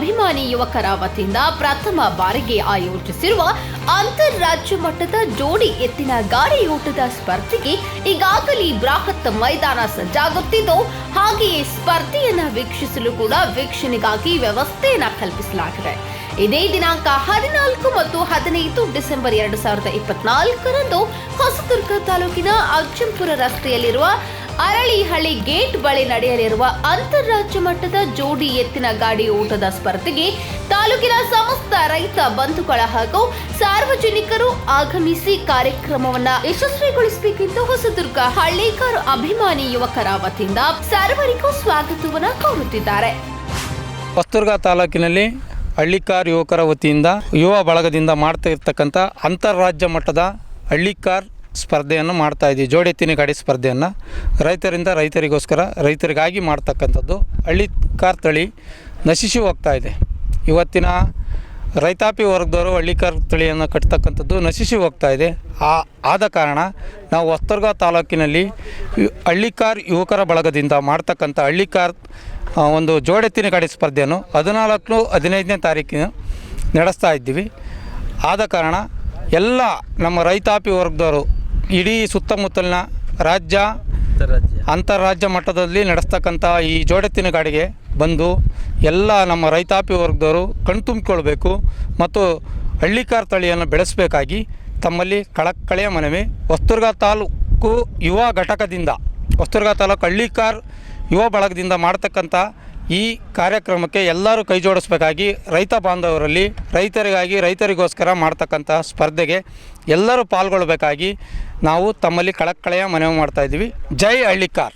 ಯುವಕರ ವತಿಯಿಂದ ಪ್ರಥಮ ಬಾರಿಗೆ ಆಯೋಜಿಸಿರುವ ಅಂತಾರಾಜ್ಯ ಮಟ್ಟದ ಜೋಡಿ ಎತ್ತಿನ ಗಾಡಿಯೋಟದ ಸ್ಪರ್ಧೆಗೆ ಈಗಾಗಲೇ ಬೃಹತ್ ಮೈದಾನ ಸಜ್ಜಾಗುತ್ತಿದ್ದು ಹಾಗೆಯೇ ಸ್ಪರ್ಧೆಯನ್ನು ವೀಕ್ಷಿಸಲು ಕೂಡ ವೀಕ್ಷಣೆಗಾಗಿ ವ್ಯವಸ್ಥೆಯನ್ನು ಕಲ್ಪಿಸಲಾಗಿದೆ. ಇದೇ ದಿನಾಂಕ ಹದಿನಾಲ್ಕು ಮತ್ತು ಹದಿನೈದು ಡಿಸೆಂಬರ್ ಎರಡು ಸಾವಿರದ ಇಪ್ಪತ್ನಾಲ್ಕರಂದು ಹೊಸದುರ್ಗ ತಾಲೂಕಿನ ಅಜ್ಜಂಪುರ ರಸ್ತೆಯಲ್ಲಿರುವ ಅರಳಿಹಳ್ಳಿ ಗೇಟ್ ಬಳಿ ನಡೆಯಲಿರುವ ಅಂತಾರಾಜ್ಯ ಮಟ್ಟದ ಜೋಡಿ ಎತ್ತಿನ ಗಾಡಿ ಓಟದ ಸ್ಪರ್ಧೆಗೆ ತಾಲೂಕಿನ ಸಮಸ್ತ ರೈತ ಬಂಧುಗಳ ಹಾಗೂ ಸಾರ್ವಜನಿಕರು ಆಗಮಿಸಿ ಕಾರ್ಯಕ್ರಮವನ್ನ ಯಶಸ್ವಿಗೊಳಿಸಬೇಕೆಂದು ಹೊಸದುರ್ಗ ಹಳ್ಳಿಕಾರು ಅಭಿಮಾನಿ ಯುವಕರ ವತಿಯಿಂದ ಸರ್ವರಿಗೂ ಸ್ವಾಗತವನ್ನು ಕೋರುತ್ತಿದ್ದಾರೆ. ಹೊಸದುರ್ಗ ತಾಲೂಕಿನಲ್ಲಿ ಹಳ್ಳಿಕಾರ್ ಯುವಕರ ವತಿಯಿಂದ ಯುವ ಬಳಗದಿಂದ ಮಾಡ್ತಾ ಇರ್ತಕ್ಕಂಥ ಅಂತಾರಾಜ್ಯ ಮಟ್ಟದ ಹಳ್ಳಿಕಾರ್ ಸ್ಪರ್ಧೆಯನ್ನು ಮಾಡ್ತಾ ಇದ್ದೀವಿ. ಜೋಡೆತ್ತಿನ ಗಾಡಿ ಸ್ಪರ್ಧೆಯನ್ನು. ರೈತರಿಂದ ರೈತರಿಗೋಸ್ಕರ ರೈತರಿಗಾಗಿ ಮಾಡ್ತಕ್ಕಂಥದ್ದು. ಹಳ್ಳಿ ಕಾರ್ ತಳಿ ನಶಿಸಿ ಹೋಗ್ತಾ ಇದೆ. ಇವತ್ತಿನ ರೈತಾಪಿ ವರ್ಗದವರು ಹಳ್ಳಿಕಾರ್ ತಳಿಯನ್ನು ಕಟ್ತಕ್ಕಂಥದ್ದು ನಶಿಸಿ ಹೋಗ್ತಾ ಇದೆ. ಆ, ಆದ ಕಾರಣ ನಾವು ಹೊಸ್ತರ್ಗ ತಾಲೂಕಿನಲ್ಲಿ ಹಳ್ಳಿಕಾರ್ ಯುವಕರ ಬಳಗದಿಂದ ಮಾಡ್ತಕ್ಕಂಥ ಹಳ್ಳಿಕಾರ್ ಒಂದು ಜೋಡೆತ್ತಿನ ಗಾಡಿ ಸ್ಪರ್ಧೆಯನ್ನು ಹದಿನಾಲ್ಕು, ಹದಿನೈದನೇ ತಾರೀಕಿನ ನಡೆಸ್ತಾ ಇದ್ದೀವಿ. ಆದ ಕಾರಣ ಎಲ್ಲ ನಮ್ಮ ರೈತಾಪಿ ವರ್ಗದವರು ಇಡೀ ಸುತ್ತಮುತ್ತಲಿನ ರಾಜ್ಯ ಅಂತಾರಾಜ್ಯ ಮಟ್ಟದಲ್ಲಿ ನಡೆಸ್ತಕ್ಕಂಥ ಈ ಜೋಡೆತ್ತಿನ ಗಾಡಿಗೆ ಬಂದು ಎಲ್ಲ ನಮ್ಮ ರೈತಾಪಿ ವರ್ಗದವರು ಕಣ್ತುಂಬಿಕೊಳ್ಬೇಕು ಮತ್ತು ಹಳ್ಳಿಕಾರ್ ತಳಿಯನ್ನು ಬೆಳೆಸಬೇಕಾಗಿ ತಮ್ಮಲ್ಲಿ ಕಳಕಳೆಯ ಮನವಿ. ವಸ್ತುರ್ಗ ತಾಲೂಕು ಯುವ ಘಟಕದಿಂದ ವಸ್ತುರ್ಗ ತಾಲೂಕು ಹಳ್ಳಿಕಾರ್ ಯುವ ಬಳಗದಿಂದ ಮಾಡ್ತಕ್ಕಂಥ ಈ ಕಾರ್ಯಕ್ರಮಕ್ಕೆ ಎಲ್ಲರೂ ಕೈ ಜೋಡಿಸ್ಬೇಕಾಗಿ ರೈತ ಬಾಂಧವರಲ್ಲಿ ರೈತರಿಗಾಗಿ, ರೈತರಿಗೋಸ್ಕರ ಮಾಡ್ತಕ್ಕಂಥ ಸ್ಪರ್ಧೆಗೆ ಎಲ್ಲರೂ ಪಾಲ್ಗೊಳ್ಬೇಕಾಗಿ ನಾವು ತಮ್ಮಲ್ಲಿ ಕಳಕಳೆಯ ಮನವಿ ಮಾಡ್ತಾಯಿದ್ದೀವಿ ಜೈ ಹಳ್ಳಿಕಾರ್.